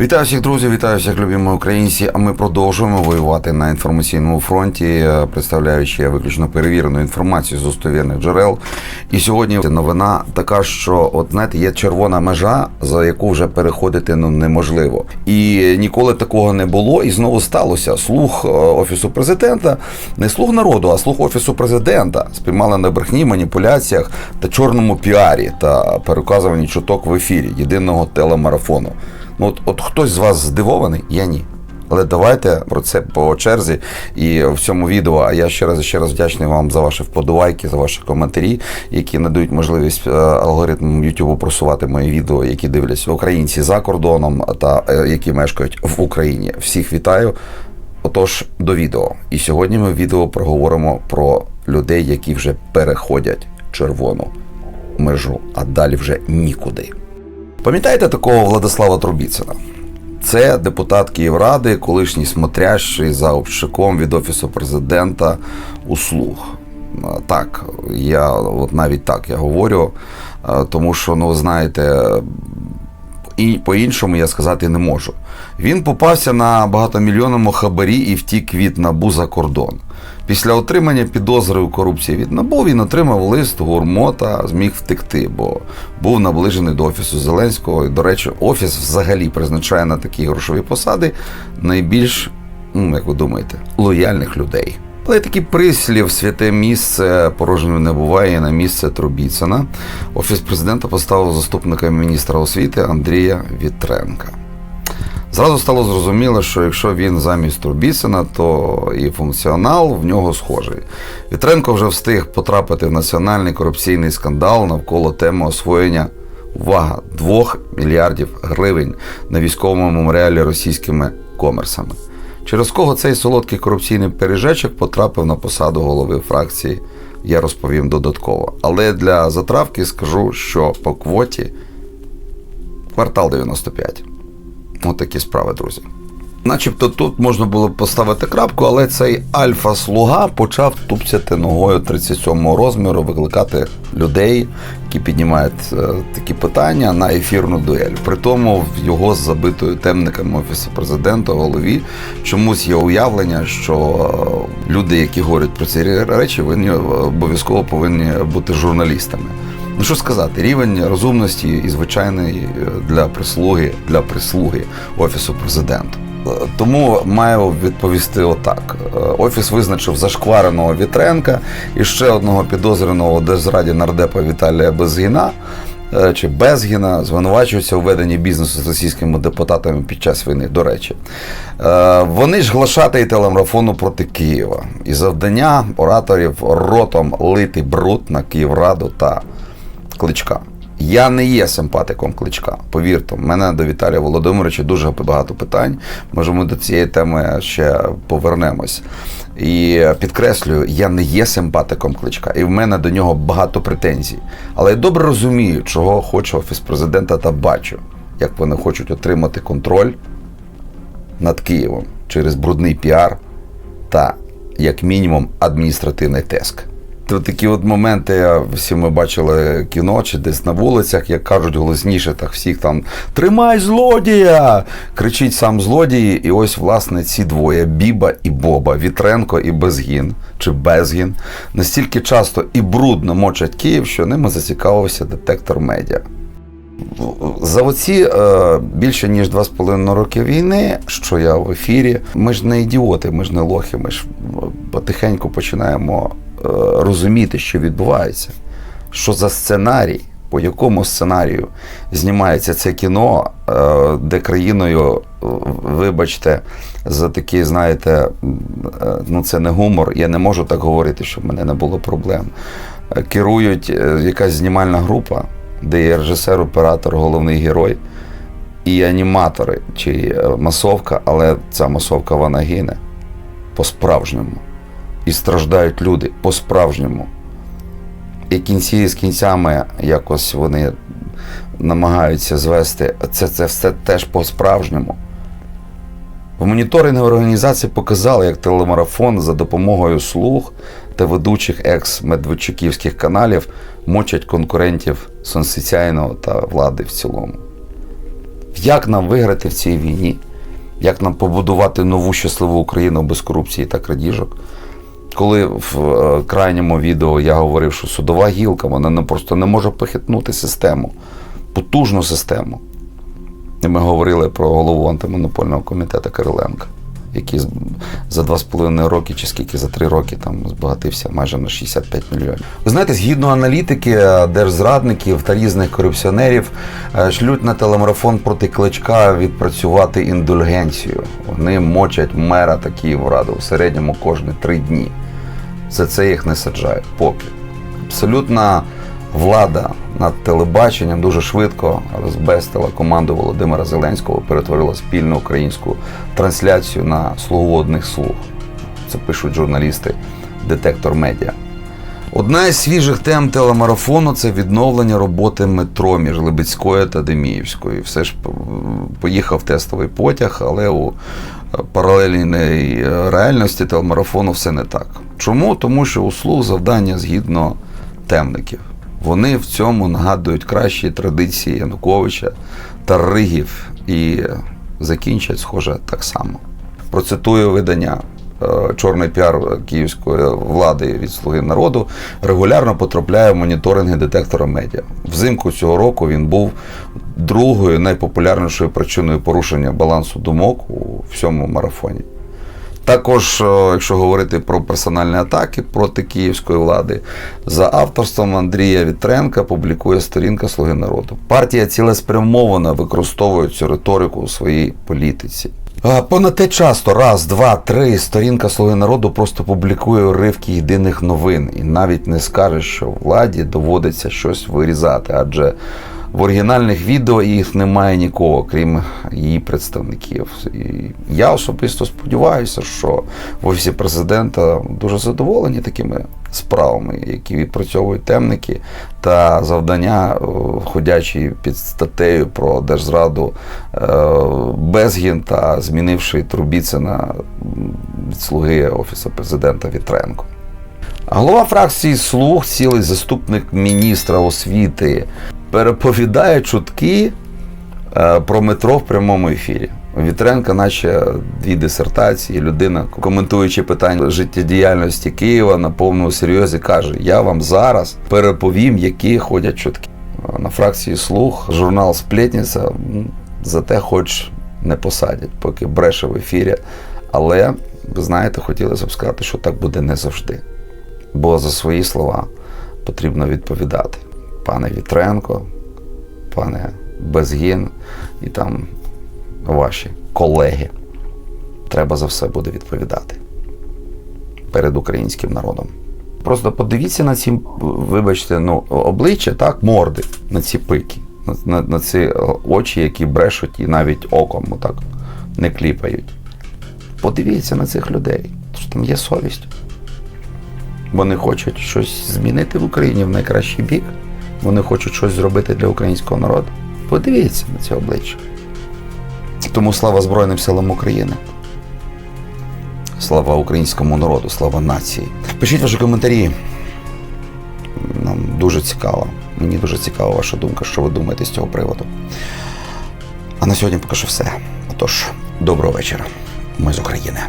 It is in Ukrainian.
Вітаю всіх друзів, вітаю всіх любимі українці. А ми продовжуємо воювати на інформаційному фронті, е, представляючи виключно перевірену інформацію з достовірних джерел. І сьогодні новина така, що от знаєте, є червона межа, за яку вже переходити ну неможливо. І ніколи такого не було. І знову сталося. Слух е, офісу президента, не слух народу, а слух офісу президента спіймали на брехні, маніпуляціях та чорному піарі та переказуванні чуток в ефірі єдиного телемарафону. Ну, от, от хтось з вас здивований, я ні. Але давайте про це по черзі і в цьому відео. А я ще раз ще раз вдячний вам за ваші вподобайки, за ваші коментарі, які надають можливість е, алгоритмам YouTube просувати мої відео, які дивляться українці за кордоном та е, які мешкають в Україні. Всіх вітаю. Отож, до відео. І сьогодні ми в відео проговоримо про людей, які вже переходять червону межу, а далі вже нікуди. Пам'ятаєте такого Владислава Трубіцина? Це депутат Київради, колишній смотрящий за общиком від Офісу президента услуг. Так, я от навіть так я говорю, тому що, ну, знаєте, і по-іншому я сказати не можу. Він попався на багатомільйонному хабарі і втік від НАБУ за кордон. Після отримання підозри у корупції від НАБУ він отримав лист гурмо та зміг втекти, бо був наближений до офісу Зеленського. І, до речі, офіс взагалі призначає на такі грошові посади найбільш, ну як ви думаєте, лояльних людей. Але такий прислів святе місце порожньою не буває на місце Трубіцина. Офіс президента поставив заступника міністра освіти Андрія Вітренка. Зразу стало зрозуміло, що якщо він замість Трубісина, то і функціонал в нього схожий. Вітренко вже встиг потрапити в національний корупційний скандал навколо теми освоєння увага 2 мільярдів гривень на військовому меморіалі російськими комерсами. Через кого цей солодкий корупційний пережечок потрапив на посаду голови фракції, я розповім додатково. Але для затравки скажу, що по квоті квартал 95. Ось такі справи, друзі. Начебто тут можна було поставити крапку, але цей альфа-слуга почав тупцяти ногою 37-го розміру, викликати людей, які піднімають е, такі питання на ефірну дуель. При тому в його забитою темниками офісу президента голові чомусь є уявлення, що е, люди, які говорять про ці речі, вони обов'язково повинні бути журналістами. Ну що сказати, рівень розумності і звичайний е, для прислуги для прислуги офісу президента. Е, Тому маю відповісти отак: Е, офіс визначив зашквареного Вітренка і ще одного підозрюваного у держзраді нардепа Віталія Безгіна. Чи Безгіна звинувачуються у веденні бізнесу з російськими депутатами під час війни. До речі, вони ж глашати і телемарафону проти Києва. І завдання ораторів ротом лити бруд на Київраду та Кличка. Я не є симпатиком кличка. Повірте, в мене до Віталія Володимировича дуже багато питань. Може, ми до цієї теми ще повернемось. І підкреслюю, я не є симпатиком кличка, і в мене до нього багато претензій. Але я добре розумію, чого хоче офіс президента та бачу, як вони хочуть отримати контроль над Києвом через брудний піар та, як мінімум, адміністративний тиск. От такі от моменти, всі ми бачили кіно чи десь на вулицях, як кажуть голосніше, так всіх там Тримай злодія! кричить сам злодій. І ось, власне, ці двоє Біба і Боба, Вітренко і Безгін чи Безгін, настільки часто і брудно мочать Київ, що ними зацікавився детектор медіа. За оці е, більше ніж 2,5 роки війни, що я в ефірі, ми ж не ідіоти, ми ж не лохи, ми ж потихеньку починаємо е, розуміти, що відбувається, що за сценарій, по якому сценарію знімається це кіно, е, де країною, е, вибачте, за такий, знаєте, е, ну це не гумор, я не можу так говорити, щоб в мене не було проблем. Е, Керують е, якась знімальна група де є режисер, оператор, головний герой і аніматори, чи е, масовка, але ця масовка вона гине по-справжньому. І страждають люди по-справжньому. І кінці з кінцями якось вони намагаються звести це, це все теж по-справжньому. В моніторинговій організації показали, як телемарафон за допомогою слуг та ведучих екс-медведчуківських каналів мочать конкурентів Сонсоціального та влади в цілому. Як нам виграти в цій війні, як нам побудувати нову щасливу Україну без корупції та крадіжок. Коли в е, крайньому відео я говорив, що судова гілка, вона не просто не може похитнути систему, потужну систему. І ми говорили про голову антимонопольного комітету Кириленка, який за два з половиною роки, чи скільки за три роки там збагатився майже на 65 мільйонів. Ви знаєте, згідно аналітики е, держзрадників та різних корупціонерів, е, шлють на телемарафон проти кличка відпрацювати індульгенцію. Вони мочать мера та Київраду в середньому кожні три дні. За це їх не саджають поки. Абсолютна влада над телебаченням дуже швидко розбестила команду Володимира Зеленського, перетворила спільну українську трансляцію на слугу одних слуг. Це пишуть журналісти Детектор Медіа. Одна із свіжих тем телемарафону це відновлення роботи метро між Либецькою та Деміївською. Все ж поїхав тестовий потяг, але у е, паралельній е, реальності телемарафону все не так. Чому? Тому що у слуг завдання згідно темників. Вони в цьому нагадують кращі традиції Януковича та Ригів і закінчать, схоже, так само. Процитую видання. Е, Чорний піар київської влади від Слуги народу регулярно потрапляє в моніторинги детектора медіа. Взимку цього року він був другою найпопулярнішою причиною порушення балансу думок у всьому марафоні. Також, е, якщо говорити про персональні атаки проти київської влади, за авторством Андрія Вітренка публікує сторінка Слуги народу. Партія цілеспрямовано використовує цю риторику у своїй політиці. Понад те часто, раз, два, три, сторінка Слуги народу просто публікує уривки єдиних новин і навіть не скаже, що владі доводиться щось вирізати, адже в оригінальних відео їх немає нікого, крім її представників. І я особисто сподіваюся, що в офісі президента дуже задоволені такими справами, які відпрацьовують темники та завдання, е, ходячі під статтею про держзраду е, Безгін та змінивши Трубіцина від слуги офісу президента Вітренко. Голова фракції Слуг, цілий заступник міністра освіти, переповідає чутки е, про метро в прямому ефірі. Вітренко, наче дві дисертації, людина, коментуючи питання життєдіяльності Києва на повному серйозі, каже: Я вам зараз переповім, які ходять чутки. На фракції Слуг журнал Сплетниця м, за те, хоч не посадять, поки бреше в ефірі. Але ви знаєте, хотілося б сказати, що так буде не завжди. Бо за свої слова потрібно відповідати. Пане Вітренко, пане Безгін і там ваші колеги. Треба за все буде відповідати перед українським народом. Просто подивіться на ці, вибачте, ну, обличчя, так, морди на ці пики, на, на, ці е, очі, які брешуть і навіть оком отак не кліпають. Подивіться на цих людей, що там є совість. Вони хочуть щось змінити в Україні в найкращий бік. Вони хочуть щось зробити для українського народу. Подивіться на ці обличчя. Тому слава Збройним силам України. Слава українському народу, слава нації. Пишіть ваші коментарі. Нам дуже цікаво. Мені дуже цікава ваша думка, що ви думаєте з цього приводу. А на сьогодні поки що все. Отож, доброго вечора. Ми з України.